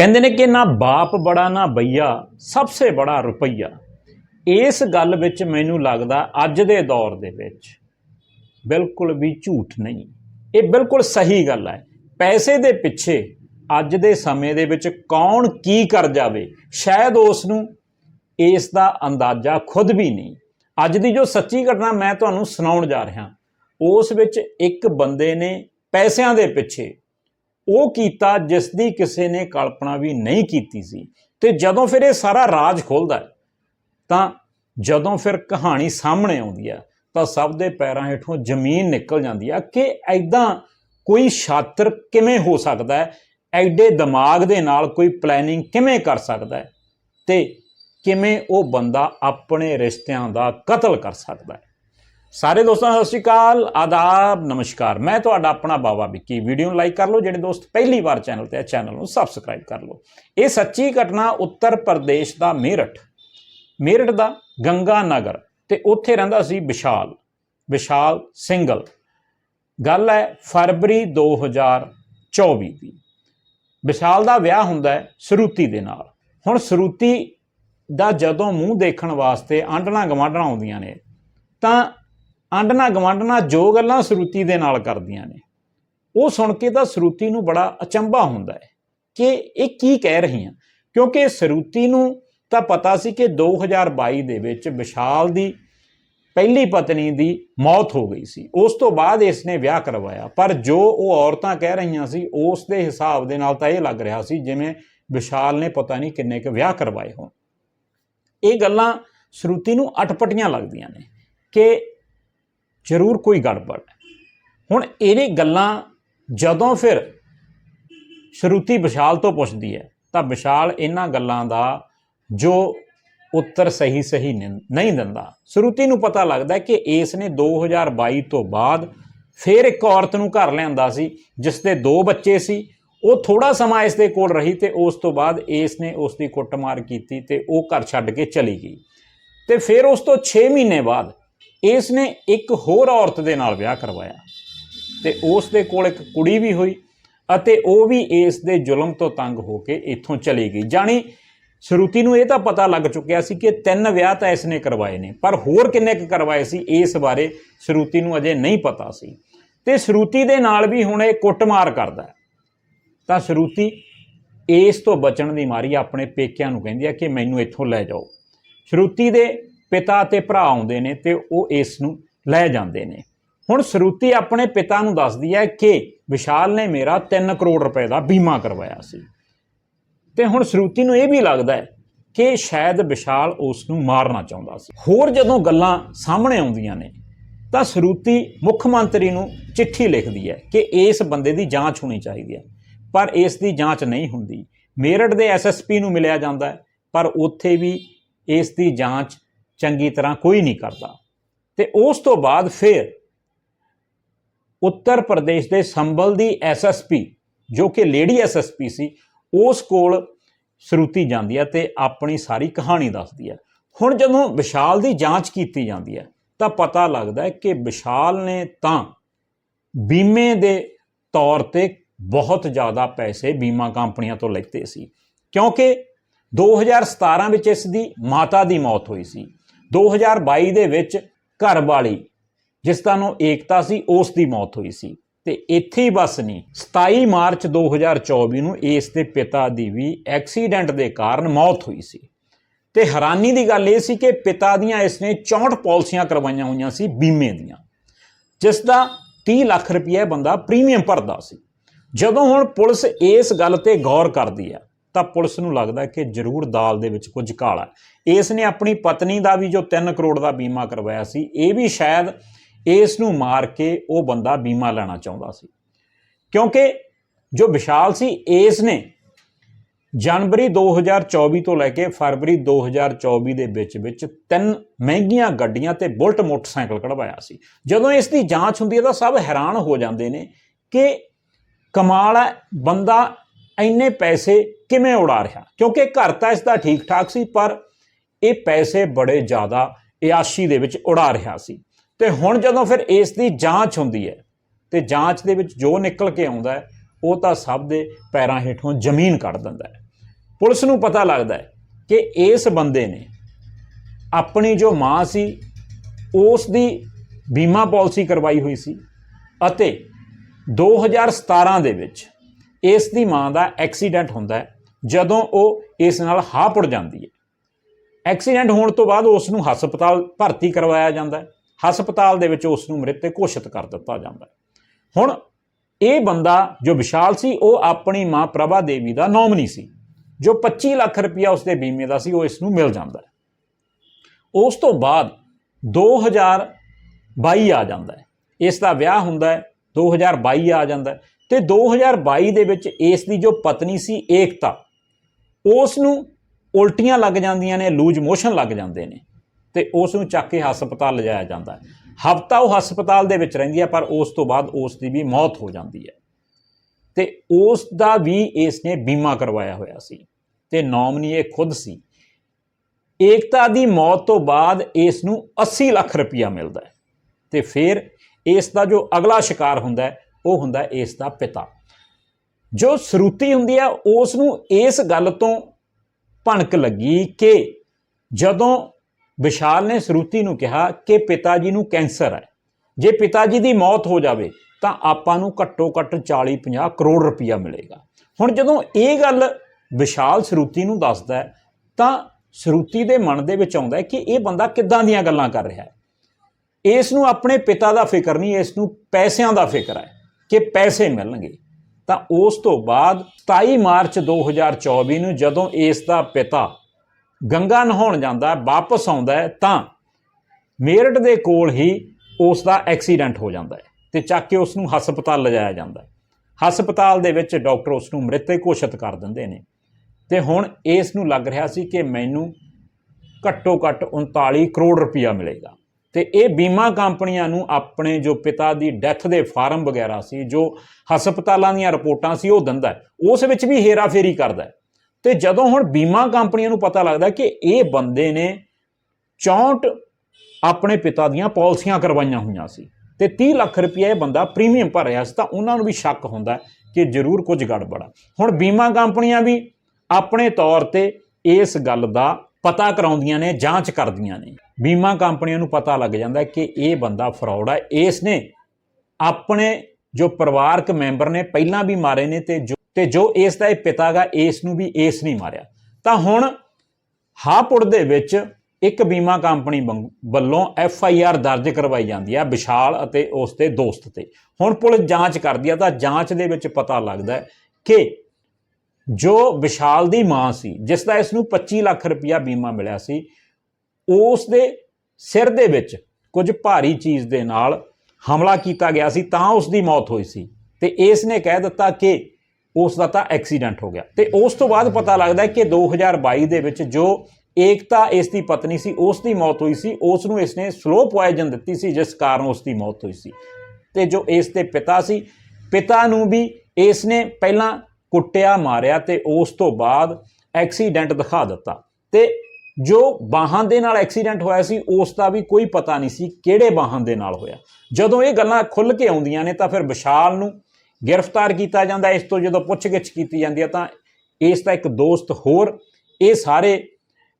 ਕਹਿੰਦੇ ਨੇ ਕਿ ਨਾ ਬਾਪ ਬੜਾ, ਨਾ ਬਈਆ ਸਭ ਸੇ ਬੜਾ ਰੁਪਈਆ। ਇਸ ਗੱਲ ਵਿੱਚ ਮੈਨੂੰ ਲੱਗਦਾ ਅੱਜ ਦੇ ਦੌਰ ਦੇ ਵਿੱਚ ਬਿਲਕੁਲ ਵੀ ਝੂਠ ਨਹੀਂ। ਇਹ ਬਿਲਕੁਲ ਸਹੀ ਗੱਲ ਹੈ। ਪੈਸੇ ਦੇ ਪਿੱਛੇ ਅੱਜ ਦੇ ਸਮੇਂ ਦੇ ਵਿੱਚ ਕੌਣ ਕੀ ਕਰ ਜਾਵੇ, ਸ਼ਾਇਦ ਉਸ ਨੂੰ ਇਸ ਦਾ ਅੰਦਾਜ਼ਾ ਖੁਦ ਵੀ ਨਹੀਂ। ਅੱਜ ਦੀ ਜੋ ਸੱਚੀ ਘਟਨਾ ਮੈਂ ਤੁਹਾਨੂੰ ਸੁਣਾਉਣ ਜਾ ਰਿਹਾ, ਉਸ ਵਿੱਚ ਇੱਕ ਬੰਦੇ ਨੇ ਪੈਸਿਆਂ ਦੇ ਪਿੱਛੇ ਉਹ ਕੀਤਾ ਜਿਸ ਦੀ ਕਿਸੇ ਨੇ ਕਲਪਨਾ ਵੀ ਨਹੀਂ ਕੀਤੀ ਸੀ। ਤੇ ਜਦੋਂ ਫਿਰ ਇਹ ਸਾਰਾ ਰਾਜ ਖੁੱਲਦਾ ਹੈ, ਤਾਂ ਜਦੋਂ ਫਿਰ ਕਹਾਣੀ ਸਾਹਮਣੇ ਆਉਂਦੀ ਆ ਤਾਂ ਸਭ ਦੇ ਪੈਰਾਂ ਹੇਠੋਂ ਜ਼ਮੀਨ ਨਿਕਲ ਜਾਂਦੀ ਆ ਕਿ ਐਦਾਂ ਕੋਈ ਛਾਤਰ ਕਿਵੇਂ ਹੋ ਸਕਦਾ ਹੈ ਐਡੇ ਦਿਮਾਗ ਦੇ ਨਾਲ ਕੋਈ ਪਲੈਨਿੰਗ ਕਿਵੇਂ ਕਰ ਸਕਦਾ ਹੈ ਤੇ ਕਿਵੇਂ ਉਹ ਬੰਦਾ ਆਪਣੇ ਰਿਸ਼ਤਿਆਂ ਦਾ ਕਤਲ ਕਰ ਸਕਦਾ ਹੈ। ਸਾਰੇ ਦੋਸਤਾਂ ਸਤਿ ਸ਼੍ਰੀ ਅਕਾਲ, ਆਦਾਬ, ਨਮਸਕਾਰ। ਮੈਂ ਤੁਹਾਡਾ ਆਪਣਾ ਬਾਬਾ ਵਿੱਕੀ। ਵੀਡੀਓ ਨੂੰ ਲਾਈਕ ਕਰ ਲਓ, ਜਿਹੜੇ ਦੋਸਤ ਪਹਿਲੀ ਵਾਰ ਚੈਨਲ ਤੇ ਆ ਚੈਨਲ ਨੂੰ ਸਬਸਕ੍ਰਾਈਬ ਕਰ ਲਓ। ਇਹ ਸੱਚੀ ਘਟਨਾ ਉੱਤਰ ਪ੍ਰਦੇਸ਼ ਦਾ ਮੇਰਠ। ਮੇਰਠ ਦਾ ਗੰਗਾ ਨਗਰ ਤੇ ਉੱਥੇ ਰਹਿੰਦਾ ਸੀ ਵਿਸ਼ਾਲ ਵਿਸ਼ਾਲ ਸਿੰਗਲ। ਗੱਲ ਹੈ ਫਰਵਰੀ 2024 ਦੀ। ਵਿਸ਼ਾਲ ਦਾ ਵਿਆਹ ਹੁੰਦਾ ਹੈ ਸਰੂਤੀ ਦੇ ਨਾਲ। ਹੁਣ ਸਰੂਤੀ ਦਾ ਜਦੋਂ ਮੂੰਹ ਦੇਖਣ ਵਾਸਤੇ ਆਂਡਣਾ ਗਵਾਂਢਣਾ ਆਉਂਦੀਆਂ ਨੇ, ਤਾਂ ਆਂਡਣਾ ਗਵਾਂਢਣਾ ਜੋ ਗੱਲਾਂ ਸਰੂਤੀ ਦੇ ਨਾਲ ਕਰਦੀਆਂ ਨੇ, ਉਹ ਸੁਣ ਕੇ ਤਾਂ ਸਰੂਤੀ ਨੂੰ ਬੜਾ ਅਚੰਭਾ ਹੁੰਦਾ ਹੈ ਕਿ ਇਹ ਕੀ ਕਹਿ ਰਹੀਆਂ ਕਿਉਂਕਿ ਸਰੂਤੀ ਨੂੰ ਤਾਂ ਪਤਾ ਸੀ ਕਿ 2022 ਦੇ ਵਿੱਚ ਵਿਸ਼ਾਲ ਦੀ ਪਹਿਲੀ ਪਤਨੀ ਦੀ ਮੌਤ ਹੋ ਗਈ ਸੀ। ਉਸ ਤੋਂ ਬਾਅਦ ਇਸ ਨੇ ਵਿਆਹ ਕਰਵਾਇਆ, ਪਰ ਜੋ ਉਹ ਔਰਤਾਂ ਕਹਿ ਰਹੀਆਂ ਸੀ, ਉਸ ਦੇ ਹਿਸਾਬ ਦੇ ਨਾਲ ਤਾਂ ਇਹ ਲੱਗ ਰਿਹਾ ਸੀ ਜਿਵੇਂ ਵਿਸ਼ਾਲ ਨੇ ਪਤਾ ਨਹੀਂ ਕਿੰਨੇ ਕੁ ਵਿਆਹ ਕਰਵਾਏ ਹੋਣ। ਇਹ ਗੱਲਾਂ ਸਰੂਤੀ ਨੂੰ ਅਟਪਟੀਆਂ ਲੱਗਦੀਆਂ ਨੇ ਕਿ ਜ਼ਰੂਰ ਕੋਈ ਗੜਬੜ। ਹੈ ਹੁਣ ਇਹਨੇ ਗੱਲਾਂ ਜਦੋਂ ਫਿਰ ਸ਼ਰੂਤੀ ਵਿਸ਼ਾਲ ਤੋਂ ਪੁੱਛਦੀ ਹੈ, ਤਾਂ ਵਿਸ਼ਾਲ ਇਹਨਾਂ ਗੱਲਾਂ ਦਾ ਜੋ ਉੱਤਰ ਸਹੀ ਸਹੀ ਨ- ਨਹੀਂ ਦਿੰਦਾ। ਸ਼ਰੂਤੀ ਨੂੰ ਪਤਾ ਲੱਗਦਾ ਕਿ ਇਸ ਨੇ 2022 ਤੋਂ ਬਾਅਦ ਫਿਰ ਇੱਕ ਔਰਤ ਨੂੰ ਘਰ ਲਿਆਂਦਾ ਸੀ, ਜਿਸ ਦੇ ਦੋ ਬੱਚੇ ਸੀ। ਉਹ ਥੋੜਾ ਸਮਾਂ ਇਸ ਦੇ ਕੋਲ ਰਹੀ ਤੇ ਉਸ ਤੋਂ ਬਾਅਦ ਇਸ ਨੇ ਉਸ ਦੀ ਕੁੱਟਮਾਰ ਕੀਤੀ ਤੇ ਉਹ ਘਰ ਛੱਡ ਕੇ ਚਲੀ ਗਈ। ਤੇ ਫਿਰ ਉਸ ਤੋਂ 6 ਮਹੀਨੇ ਬਾਅਦ ਇਸ ਨੇ ਇੱਕ ਹੋਰ ਔਰਤ ਦੇ ਨਾਲ ਵਿਆਹ ਕਰਵਾਇਆ ਤੇ ਉਸ ਦੇ ਕੋਲ ਇੱਕ ਕੁੜੀ ਵੀ ਹੋਈ ਅਤੇ ਉਹ ਵੀ ਇਸ ਦੇ ਜ਼ੁਲਮ ਤੋਂ ਤੰਗ ਹੋ ਕੇ ਇੱਥੋਂ ਚਲੀ ਗਈ। ਜਾਣੀ ਸ਼ਰੂਤੀ ਨੂੰ ਇਹ ਤਾਂ ਪਤਾ ਲੱਗ ਚੁੱਕਿਆ ਸੀ ਕਿ ਤਿੰਨ ਵਿਆਹ ਤਾਂ ਇਸ ਨੇ ਕਰਵਾਏ ਨੇ, ਪਰ ਹੋਰ ਕਿੰਨੇ ਕੁ ਕਰਵਾਏ ਸੀ, ਇਸ ਬਾਰੇ ਸ਼ਰੂਤੀ ਨੂੰ ਅਜੇ ਨਹੀਂ ਪਤਾ ਸੀ। ਤੇ ਸ਼ਰੂਤੀ ਦੇ ਨਾਲ ਵੀ ਹੁਣ ਇਹ ਕੁੱਟਮਾਰ ਕਰਦਾ ਤਾਂ ਸ਼ਰੂਤੀ ਇਸ ਤੋਂ ਬਚਣ ਦੀ ਮਾਰੀ ਆਪਣੇ ਪੇਕਿਆਂ ਨੂੰ ਕਹਿੰਦੀ ਹੈ ਕਿ ਮੈਨੂੰ ਇੱਥੋਂ ਲੈ ਜਾਓ। ਸ਼ਰੂਤੀ ਦੇ ਪਿਤਾ ਤੇ ਭਰਾ ਆਉਂਦੇ ਨੇ ਤੇ ਉਹ ਇਸ ਨੂੰ ਲੈ ਜਾਂਦੇ ਨੇ। ਹੁਣ ਸ਼ਰੂਤੀ ਆਪਣੇ ਪਿਤਾ ਨੂੰ ਦੱਸਦੀ ਹੈ ਕਿ ਵਿਸ਼ਾਲ ਨੇ ਮੇਰਾ 3 ਕਰੋੜ ਰੁਪਏ ਦਾ ਬੀਮਾ ਕਰਵਾਇਆ ਸੀ। ਤੇ ਹੁਣ ਸ਼ਰੂਤੀ ਨੂੰ ਇਹ ਵੀ ਲੱਗਦਾ ਹੈ ਕਿ ਸ਼ਾਇਦ ਵਿਸ਼ਾਲ ਉਸ ਨੂੰ ਮਾਰਨਾ ਚਾਹੁੰਦਾ ਸੀ। ਹੋਰ ਜਦੋਂ ਗੱਲਾਂ ਸਾਹਮਣੇ ਆਉਂਦੀਆਂ ਨੇ, ਤਾਂ ਸ਼ਰੂਤੀ ਮੁੱਖ ਮੰਤਰੀ ਨੂੰ ਚਿੱਠੀ ਲਿਖਦੀ ਹੈ ਕਿ ਇਸ ਬੰਦੇ ਦੀ ਜਾਂਚ ਹੋਣੀ ਚਾਹੀਦੀ ਹੈ। ਪਰ ਇਸ ਦੀ ਜਾਂਚ ਨਹੀਂ ਹੁੰਦੀ। ਮੇਰਠ ਦੇ ਐਸਐਸਪੀ ਨੂੰ ਮਿਲਿਆ ਜਾਂਦਾ ਹੈ, ਪਰ ਉੱਥੇ ਵੀ ਇਸ ਦੀ ਜਾਂਚ ਚੰਗੀ ਤਰ੍ਹਾਂ ਕੋਈ ਨਹੀਂ ਕਰਦਾ। ਤੇ ਉਸ ਤੋਂ ਬਾਅਦ ਫਿਰ ਉੱਤਰ ਪ੍ਰਦੇਸ਼ ਦੇ ਸੰਭਲ ਦੀ ਐਸਐਸਪੀ ਜੋ ਕਿ ਲੇਡੀ ਐਸਐਸਪੀ ਸੀ, ਉਸ ਕੋਲ ਸ਼ਰੂਤੀ ਜਾਂਦੀ ਹੈ ਤੇ ਆਪਣੀ ਸਾਰੀ ਕਹਾਣੀ ਦੱਸਦੀ ਹੈ। ਹੁਣ ਜਦੋਂ ਵਿਸ਼ਾਲ ਦੀ ਜਾਂਚ ਕੀਤੀ ਜਾਂਦੀ ਹੈ, ਤਾਂ ਪਤਾ ਲੱਗਦਾ ਹੈ ਕਿ ਵਿਸ਼ਾਲ ਨੇ ਤਾਂ ਬੀਮੇ ਦੇ ਤੌਰ ਤੇ ਬਹੁਤ ਜ਼ਿਆਦਾ ਪੈਸੇ ਬੀਮਾ ਕੰਪਨੀਆਂ ਤੋਂ ਲੈਤੇ ਸੀ, ਕਿਉਂਕਿ 2017 ਵਿੱਚ ਇਸ ਦੀ ਮਾਤਾ ਦੀ ਮੌਤ ਹੋਈ ਸੀ। 2022 ਦੇ ਵਿੱਚ ਘਰ ਵਾਲੀ, ਜਿਸ ਦਾ ਨੂੰ ਏਕਤਾ ਸੀ, ਉਸ ਦੀ ਮੌਤ ਹੋਈ ਸੀ। ਤੇ ਇੱਥੇ ਹੀ ਬਸ ਨਹੀਂ 27 ਮਾਰਚ 2024 ਨੂੰ ਇਸ ਦੇ ਪਿਤਾ ਦੀ ਵੀ ਐਕਸੀਡੈਂਟ ਦੇ ਕਾਰਨ ਮੌਤ ਹੋਈ ਸੀ। ਤੇ ਹੈਰਾਨੀ ਦੀ ਗੱਲ ਇਹ ਸੀ ਕਿ ਪਿਤਾ ਦੀਆਂ ਇਸ ਨੇ 64 ਪਾਲਿਸੀਆਂ ਕਰਵਾਈਆਂ ਹੋਈਆਂ ਸੀ ਬੀਮੇ ਦੀਆਂ, ਜਿਸ ਦਾ 30 ਲੱਖ ਰੁਪਏ ਬੰਦਾ ਪ੍ਰੀਮੀਅਮ ਭਰਦਾ ਸੀ। ਜਦੋਂ ਹੁਣ ਪੁਲਿਸ ਇਸ ਗੱਲ ਤੇ ਗੌਰ ਕਰਦੀ ਹੈ ਤਾਂ ਪੁਲਿਸ ਨੂੰ ਲੱਗਦਾ ਕਿ ਜ਼ਰੂਰ ਦਾਲ ਦੇ ਵਿੱਚ ਕੁਝ ਕਾਲਾ ਇਸ ਨੇ ਆਪਣੀ ਪਤਨੀ ਦਾ ਵੀ ਜੋ 3 ਕਰੋੜ ਦਾ ਬੀਮਾ ਕਰਵਾਇਆ ਸੀ, ਇਹ ਵੀ ਸ਼ਾਇਦ ਇਸ ਨੂੰ ਮਾਰ ਕੇ ਉਹ ਬੰਦਾ ਬੀਮਾ ਲੈਣਾ ਚਾਹੁੰਦਾ ਸੀ। ਕਿਉਂਕਿ ਜੋ ਵਿਸ਼ਾਲ ਸੀ ਇਸ ਨੇ ਜਨਵਰੀ 2024 ਤੋਂ ਲੈ ਕੇ ਫਰਵਰੀ 2024 ਦੇ ਵਿੱਚ ਵਿੱਚ ਤਿੰਨ ਮਹਿੰਗੀਆਂ ਗੱਡੀਆਂ ਤੇ ਬੁਲਟ ਮੋਟਰਸਾਈਕਲ ਕਢਵਾਇਆ ਸੀ। ਜਦੋਂ ਇਸ ਦੀ ਜਾਂਚ ਹੁੰਦੀ ਹੈ ਤਾਂ ਸਭ ਹੈਰਾਨ ਹੋ ਜਾਂਦੇ ਨੇ ਕਿ ਕਮਾਲ ਹੈ, ਬੰਦਾ ਇੰਨੇ ਪੈਸੇ ਕਿਵੇਂ ਉਡਾ ਰਿਹਾ? ਕਿਉਂਕਿ ਘਰ ਤਾਂ ਇਸ ਦਾ ਠੀਕ ਠਾਕ ਸੀ, ਪਰ ਇਹ ਪੈਸੇ ਬੜੇ ਜ਼ਿਆਦਾ ਇਆਸ਼ੀ ਦੇ ਵਿੱਚ ਉਡਾ ਰਿਹਾ ਸੀ। ਤੇ ਹੁਣ ਜਦੋਂ ਫਿਰ ਇਸ ਦੀ ਜਾਂਚ ਹੁੰਦੀ ਹੈ, ਤੇ ਜਾਂਚ ਦੇ ਵਿੱਚ ਜੋ ਨਿਕਲ ਕੇ ਆਉਂਦਾ ਹੈ, ਉਹ ਤਾਂ ਸਭ ਦੇ ਪੈਰਾਂ ਹੇਠੋਂ ਜ਼ਮੀਨ ਕੱਢ ਦਿੰਦਾ ਹੈ। ਪੁਲਿਸ ਨੂੰ ਪਤਾ ਲੱਗਦਾ ਹੈ ਕਿ ਇਸ ਬੰਦੇ ਨੇ ਆਪਣੀ ਜੋ ਮਾਂ ਸੀ, ਉਸ ਦੀ ਬੀਮਾ ਪਾਲਿਸੀ ਕਰਵਾਈ ਹੋਈ ਸੀ ਅਤੇ 2017 ਦੇ ਵਿੱਚ ਇਸ ਦੀ ਮਾਂ ਦਾ ਐਕਸੀਡੈਂਟ ਹੁੰਦਾ ਹੈ। ਜਦੋਂ ਉਹ ਇਸ ਨਾਲ ਹਾਪੜ ਜਾਂਦੀ ਹੈ। ਐਕਸੀਡੈਂਟ ਹੋਣ ਤੋਂ ਬਾਅਦ ਉਸ ਨੂੰ ਹਸਪਤਾਲ ਭਰਤੀ ਕਰਵਾਇਆ ਜਾਂਦਾ ਹੈ। ਹਸਪਤਾਲ ਦੇ ਵਿੱਚ ਉਸ ਨੂੰ ਮ੍ਰਿਤ ਘੋਸ਼ਿਤ ਕਰ ਦਿੱਤਾ ਜਾਂਦਾ ਹੈ। ਹੁਣ ਇਹ ਬੰਦਾ ਜੋ ਵਿਸ਼ਾਲ ਸੀ, ਉਹ ਆਪਣੀ ਮਾਂ ਪ੍ਰਭਾ ਦੇਵੀ ਦਾ ਨੋਮਨੀ ਸੀ। ਜੋ 25 ਲੱਖ ਰੁਪਇਆ ਉਸਦੇ ਬੀਮੇ ਦਾ ਸੀ, ਉਹ ਇਸ ਨੂੰ ਮਿਲ ਜਾਂਦਾ ਹੈ। ਉਸ ਤੋਂ ਬਾਅਦ 2022 ਆ ਜਾਂਦਾ ਹੈ। ਇਸ ਦਾ ਵਿਆਹ ਹੁੰਦਾ ਹੈ 2022 ਆ ਜਾਂਦਾ ਹੈ ਤੇ 2022 ਦੇ ਵਿੱਚ ਇਸ ਦੀ ਜੋ ਪਤਨੀ ਸੀ, ਏਕਤਾ ਉਸ ਨੂੰ ਉਲਟੀਆਂ ਲੱਗ ਜਾਂਦੀਆਂ ਨੇ, ਲੂਜ ਮੋਸ਼ਨ ਲੱਗ ਜਾਂਦੇ ਨੇ ਤੇ ਉਸ ਨੂੰ ਚੱਕ ਕੇ ਹਸਪਤਾਲ ਲਿਜਾਇਆ ਜਾਂਦਾ ਹੈ। ਹਫਤਾ ਉਹ ਹਸਪਤਾਲ ਦੇ ਵਿੱਚ ਰਹਿੰਦੀ ਹੈ, ਪਰ ਉਸ ਤੋਂ ਬਾਅਦ ਉਸ ਦੀ ਵੀ ਮੌਤ ਹੋ ਜਾਂਦੀ ਹੈ। ਤੇ ਉਸ ਦਾ ਵੀ ਇਸ ਨੇ ਬੀਮਾ ਕਰਵਾਇਆ ਹੋਇਆ ਸੀ ਤੇ ਨੋਮਨੀ ਇਹ ਖੁਦ ਸੀ। ਏਕਤਾ ਦੀ ਮੌਤ ਤੋਂ ਬਾਅਦ ਇਸ ਨੂੰ 80 ਲੱਖ ਰੁਪਇਆ ਮਿਲਦਾ ਹੈ ਤੇ ਫਿਰ ਇਸ ਦਾ ਜੋ ਅਗਲਾ ਸ਼ਿਕਾਰ ਹੁੰਦਾ ਹੈ, ਉਹ ਹੁੰਦਾ ਇਸ ਦਾ ਪਿਤਾ। ਜੋ ਸਰੂਤੀ ਹੁੰਦੀ ਹੈ ਉਸ ਨੂੰ ਇਸ ਗੱਲ ਤੋਂ ਭਣਕ ਲੱਗੀ ਕਿ ਜਦੋਂ ਵਿਸ਼ਾਲ ਨੇ ਸਰੂਤੀ ਨੂੰ ਕਿਹਾ ਕਿ ਪਿਤਾ ਜੀ ਨੂੰ ਕੈਂਸਰ ਹੈ, ਜੇ ਪਿਤਾ ਜੀ ਦੀ ਮੌਤ ਹੋ ਜਾਵੇ, ਤਾਂ ਆਪਾਂ ਨੂੰ ਘੱਟੋ ਘੱਟ 40 50 ਕਰੋੜ ਰੁਪਇਆ ਮਿਲੇਗਾ। ਹੁਣ ਜਦੋਂ ਇਹ ਗੱਲ ਵਿਸ਼ਾਲ ਸਰੂਤੀ ਨੂੰ ਦੱਸਦਾ ਤਾਂ ਸਰੂਤੀ ਦੇ ਮਨ ਦੇ ਵਿੱਚ ਆਉਂਦਾ ਕਿ ਇਹ ਬੰਦਾ ਕਿੱਦਾਂ ਦੀਆਂ ਗੱਲਾਂ ਕਰ ਰਿਹਾ ਹੈ। ਇਸ ਨੂੰ ਆਪਣੇ ਪਿਤਾ ਦਾ ਫਿਕਰ ਨਹੀਂ, ਇਸ ਨੂੰ ਪੈਸਿਆਂ ਦਾ ਫਿਕਰ ਹੈ ਕਿ ਪੈਸੇ ਮਿਲਣਗੇ। ਤਾਂ ਉਸ ਤੋਂ ਬਾਅਦ 27 ਮਾਰਚ 2024 ਨੂੰ ਜਦੋਂ ਇਸ ਦਾ ਪਿਤਾ ਗੰਗਾ ਨਹਾਉਣ ਜਾਂਦਾ, ਵਾਪਸ ਆਉਂਦਾ ਤਾਂ ਮੇਰਠ ਦੇ ਕੋਲ ਹੀ ਉਸ ਦਾ ਐਕਸੀਡੈਂਟ ਹੋ ਜਾਂਦਾ ਹੈ ਤੇ ਚੱਕ ਕੇ ਉਸ ਨੂੰ ਹਸਪਤਾਲ ਲਿਜਾਇਆ ਜਾਂਦਾ ਹੈ। ਹਸਪਤਾਲ ਦੇ ਵਿੱਚ ਡਾਕਟਰ ਉਸ ਨੂੰ ਮ੍ਰਿਤਕ ਘੋਸ਼ਿਤ ਕਰ ਦਿੰਦੇ ਨੇ ਤੇ ਹੁਣ ਇਸ ਨੂੰ ਲੱਗ ਰਿਹਾ ਸੀ ਕਿ ਮੈਨੂੰ ਘੱਟੋ ਘੱਟ 39 ਕਰੋੜ ਰੁਪਇਆ ਮਿਲੇਗਾ। ਤੇ ਇਹ ਬੀਮਾ ਕੰਪਨੀਆਂ ਨੂੰ ਆਪਣੇ ਜੋ ਪਿਤਾ ਦੀ ਡੈਥ ਦੇ ਫਾਰਮ ਵਗੈਰਾ ਸੀ, ਜੋ ਹਸਪਤਾਲਾਂ ਦੀਆਂ ਰਿਪੋਰਟਾਂ ਸੀ, ਉਹ ਦਿੰਦਾ ਉਸ ਵਿੱਚ ਵੀ ਹੇਰਾਫੇਰੀ ਕਰਦਾ ਹੈ। ਤੇ ਜਦੋਂ ਹੁਣ ਬੀਮਾ ਕੰਪਨੀਆਂ ਨੂੰ ਪਤਾ ਲੱਗਦਾ ਕਿ ਇਹ ਬੰਦੇ ਨੇ 64 ਆਪਣੇ ਪਿਤਾ ਦੀਆਂ ਪਾਲਿਸੀਆਂ ਕਰਵਾਈਆਂ ਹੋਈਆਂ ਸੀ ਤੇ 30 ਲੱਖ ਰੁਪਏ ਇਹ ਬੰਦਾ ਪ੍ਰੀਮੀਅਮ ਭਰ ਰਿਹਾ ਸੀ, ਤਾਂ ਉਹਨਾਂ ਨੂੰ ਵੀ ਸ਼ੱਕ ਹੁੰਦਾ ਕਿ ਜ਼ਰੂਰ ਕੁਝ ਗੜਬੜ ਹੁਣ ਬੀਮਾ ਕੰਪਨੀਆਂ ਵੀ ਆਪਣੇ ਤੌਰ ਤੇ ਇਸ ਗੱਲ ਦਾ ਪਤਾ ਕਰਾਉਂਦੀਆਂ ਨੇ, ਜਾਂਚ ਕਰਦੀਆਂ ਨੇ। ਬੀਮਾ ਕੰਪਨੀਆਂ ਨੂੰ ਪਤਾ ਲੱਗ ਜਾਂਦਾ ਕਿ ਇਹ ਬੰਦਾ ਫਰਾਡ ਹੈ ਇਸ ਨੇ ਆਪਣੇ ਜੋ ਪਰਿਵਾਰਕ ਮੈਂਬਰ ਨੇ, ਪਹਿਲਾਂ ਵੀ ਮਾਰੇ ਨੇ ਤੇ ਜੋ ਤੇ ਜੋ ਇਸ ਦਾ ਇਹ ਪਿਤਾ ਗਾ, ਇਸ ਨੂੰ ਵੀ ਇਸ ਨਹੀਂ ਮਾਰਿਆ। ਤਾਂ ਹੁਣ ਹਾਪੁੜ ਦੇ ਵਿੱਚ ਇੱਕ ਬੀਮਾ ਕੰਪਨੀ ਵੰ- ਵੱਲੋਂ ਐਫ ਆਈ ਆਰ ਦਰਜ ਕਰਵਾਈ ਜਾਂਦੀ ਹੈ ਵਿਸ਼ਾਲ ਅਤੇ ਉਸ ਦੇ ਦੋਸਤ ਤੇ। ਹੁਣ ਪੁਲਿਸ ਜਾਂਚ ਕਰਦੀ ਹੈ ਤਾਂ ਜਾਂਚ ਦੇ ਵਿੱਚ ਪਤਾ ਲੱਗਦਾ ਕਿ ਜੋ ਵਿਸ਼ਾਲ ਦੀ ਮਾਂ ਸੀ, ਜਿਸ ਦਾ ਇਸ ਨੂੰ 25 ਲੱਖ ਰੁਪਇਆ ਬੀਮਾ ਮਿਲਿਆ ਸੀ, ਉਸ ਦੇ ਸਿਰ ਦੇ ਵਿੱਚ ਕੁਝ ਭਾਰੀ ਚੀਜ਼ ਦੇ ਨਾਲ ਹਮਲਾ ਕੀਤਾ ਗਿਆ ਸੀ, ਤਾਂ ਉਸ ਦੀ ਮੌਤ ਹੋਈ ਸੀ। ਤੇ ਇਸ ਨੇ ਕਹਿ ਦਿੱਤਾ ਕਿ ਉਸ ਦਾ ਤਾਂ ਐਕਸੀਡੈਂਟ ਹੋ ਗਿਆ। ਤੇ ਉਸ ਤੋਂ ਬਾਅਦ ਪਤਾ ਲੱਗਦਾ ਹੈ ਕਿ 2022 ਦੇ ਵਿੱਚ ਜੋ ਏਕਤਾ ਇਸ ਦੀ ਪਤਨੀ ਸੀ, ਉਸ ਦੀ ਮੌਤ ਹੋਈ ਸੀ, ਉਸ ਨੂੰ ਇਸ ਨੇ ਸਲੋ ਪੋਇਜ਼ਨ ਦਿੱਤੀ ਸੀ, ਜਿਸ ਕਾਰਨ ਉਸ ਦੀ ਮੌਤ ਹੋਈ ਸੀ। ਤੇ ਜੋ ਇਸ ਦੇ ਪਿਤਾ ਸੀ, ਪਿਤਾ ਨੂੰ ਵੀ ਇਸ ਨੇ ਪਹਿਲਾਂ ਕੁੱਟਿਆ, ਮਾਰਿਆ ਤੇ ਉਸ ਤੋਂ ਬਾਅਦ ਐਕਸੀਡੈਂਟ ਦਿਖਾ ਦਿੱਤਾ। ਤੇ ਜੋ ਬਾਹਾਂ ਦੇ ਨਾਲ ਐਕਸੀਡੈਂਟ ਹੋਇਆ ਸੀ, ਉਸ ਦਾ ਵੀ ਕੋਈ ਪਤਾ ਨਹੀਂ ਸੀ ਕਿਹੜੇ ਬਾਹਾਂ ਦੇ ਨਾਲ ਹੋਇਆ। ਜਦੋਂ ਇਹ ਗੱਲਾਂ ਖੁੱਲ ਕੇ ਆਉਂਦੀਆਂ ਨੇ ਤਾਂ ਫਿਰ ਵਿਸ਼ਾਲ ਨੂੰ ਗ੍ਰਿਫਤਾਰ ਕੀਤਾ ਜਾਂਦਾ। ਇਸ ਤੋਂ ਜਦੋਂ ਪੁੱਛਗਿੱਛ ਕੀਤੀ ਜਾਂਦੀ ਹੈ ਤਾਂ ਇਸ ਦਾ ਇੱਕ ਦੋਸਤ ਹੋਰ, ਇਹ ਸਾਰੇ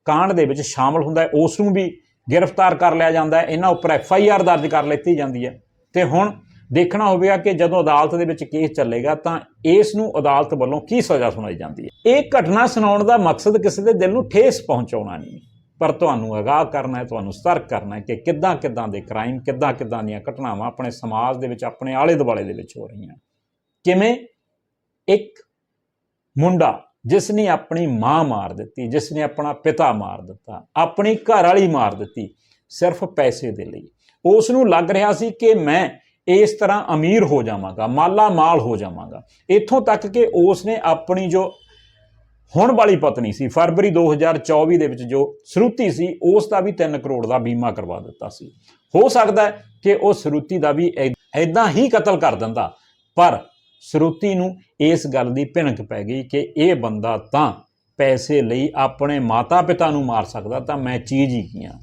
ਕਾਂਡ ਦੇ ਵਿੱਚ ਸ਼ਾਮਲ ਹੁੰਦਾ ਹੈ। ਉਸ ਨੂੰ ਵੀ ਗ੍ਰਿਫਤਾਰ ਕਰ ਲਿਆ ਜਾਂਦਾ ਹੈ। ਇਹਨਾਂ ਉੱਪਰ ਐਫ ਆਈ ਆਰ ਦਰਜ ਕਰ ਲਿੱਤੀ ਜਾਂਦੀ ਹੈ। ਤੇ ਹੁਣ ਦੇਖਣਾ ਹੋਵੇਗਾ ਕਿ ਜਦੋਂ ਅਦਾਲਤ ਦੇ ਵਿੱਚ ਕੇਸ ਚੱਲੇਗਾ ਤਾਂ ਇਸ ਨੂੰ ਅਦਾਲਤ ਵੱਲੋਂ ਕੀ ਸਜ਼ਾ ਸੁਣਾਈ ਜਾਂਦੀ ਹੈ? ਇਹ ਘਟਨਾ ਸੁਣਾਉਣ ਦਾ ਮਕਸਦ ਕਿਸੇ ਦੇ ਦਿਲ ਨੂੰ ਠੇਸ ਪਹੁੰਚਾਉਣਾ ਨਹੀਂ। ਪਰ ਤੁਹਾਨੂੰ ਅਗਾਹ ਕਰਨਾ ਹੈ, ਤੁਹਾਨੂੰ ਸਤਰਕ ਕਰਨਾ ਹੈ ਕਿ ਕਿੱਦਾਂ ਕਿੱਦਾਂ ਦੇ ਕ੍ਰਾਈਮ ਕਿੱਦਾਂ ਕਿੱਦਾਂ ਦੀਆਂ ਘਟਨਾਵਾਂ ਆਪਣੇ ਸਮਾਜ ਦੇ ਵਿੱਚ, ਆਪਣੇ ਆਲੇ ਦੁਆਲੇ ਦੇ ਵਿੱਚ ਹੋ ਰਹੀਆਂ। ਕਿਵੇਂ? ਇੱਕ ਮੁੰਡਾ ਜਿਸ ਨੇ ਆਪਣੀ ਮਾਂ ਮਾਰ ਦਿੱਤੀ ਜਿਸ ਨੇ ਆਪਣਾ ਪਿਤਾ ਮਾਰ ਦਿੱਤਾ, ਆਪਣੀ ਘਰ ਵਾਲੀ ਮਾਰ ਦਿੱਤੀ ਸਿਰਫ ਪੈਸੇ ਦੇ ਲਈ। ਉਸ ਨੂੰ ਲੱਗ ਰਿਹਾ ਸੀ ਕਿ ਮੈਂ ਇਸ ਤਰ੍ਹਾਂ ਅਮੀਰ ਹੋ ਜਾਵਾਂਗਾ, ਮਾਲਾ ਮਾਲ ਹੋ ਜਾਵਾਂਗਾ। ਇੱਥੋਂ ਤੱਕ ਕਿ ਉਸ ਨੇ ਆਪਣੀ ਜੋ ਹੁਣ ਵਾਲੀ ਪਤਨੀ ਸੀ, ਫਰਵਰੀ 2024 ਦੇ ਵਿੱਚ ਜੋ ਸਰੂਤੀ ਸੀ, ਉਸ ਦਾ ਵੀ 3 ਕਰੋੜ ਦਾ ਬੀਮਾ ਕਰਵਾ ਦਿੱਤਾ ਸੀ। ਹੋ ਸਕਦਾ ਹੈ ਕਿ ਉਹ ਸਰੂਤੀ ਦਾ ਵੀ ਐਦਾਂ ਹੀ ਕਤਲ ਕਰ ਦਿੰਦਾ, ਪਰ ਸਰੂਤੀ ਨੂੰ ਇਸ ਗੱਲ ਦੀ ਭਿਣਕ ਪੈ ਗਈ ਕਿ ਇਹ ਬੰਦਾ ਤਾਂ ਪੈਸੇ ਲਈ ਆਪਣੇ ਮਾਤਾ-ਪਿਤਾ ਨੂੰ ਮਾਰ ਸਕਦਾ, ਤਾਂ ਮੈਂ ਚੀਜ਼ ਹੀ ਕੀ ਹਾਂ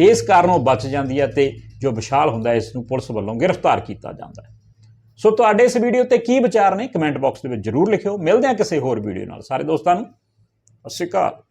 ਇਸ ਕਾਰਨ ਉਹ ਬਚ ਜਾਂਦੀ ਹੈ ਤੇ ਜੋ ਵਿਸ਼ਾਲ ਹੁੰਦਾ ਹੈ, ਇਸ ਨੂੰ ਪੁਲਿਸ ਵੱਲੋਂ ਗ੍ਰਿਫਤਾਰ ਕੀਤਾ ਜਾਂਦਾ ਹੈ। ਸੋ ਤੁਹਾਡੇ ਇਸ ਵੀਡੀਓ ਤੇ ਕੀ ਵਿਚਾਰ ਨੇ? ਕਮੈਂਟ ਬਾਕਸ ਦੇ ਵਿੱਚ ਜਰੂਰ ਲਿਖਿਓ। ਮਿਲਦੇ ਹਾਂ ਕਿਸੇ ਹੋਰ ਵੀਡੀਓ ਨਾਲ। ਸਾਰੇ ਦੋਸਤਾਂ ਨੂੰ ਸਤਿ ਸ਼੍ਰੀ ਅਕਾਲ।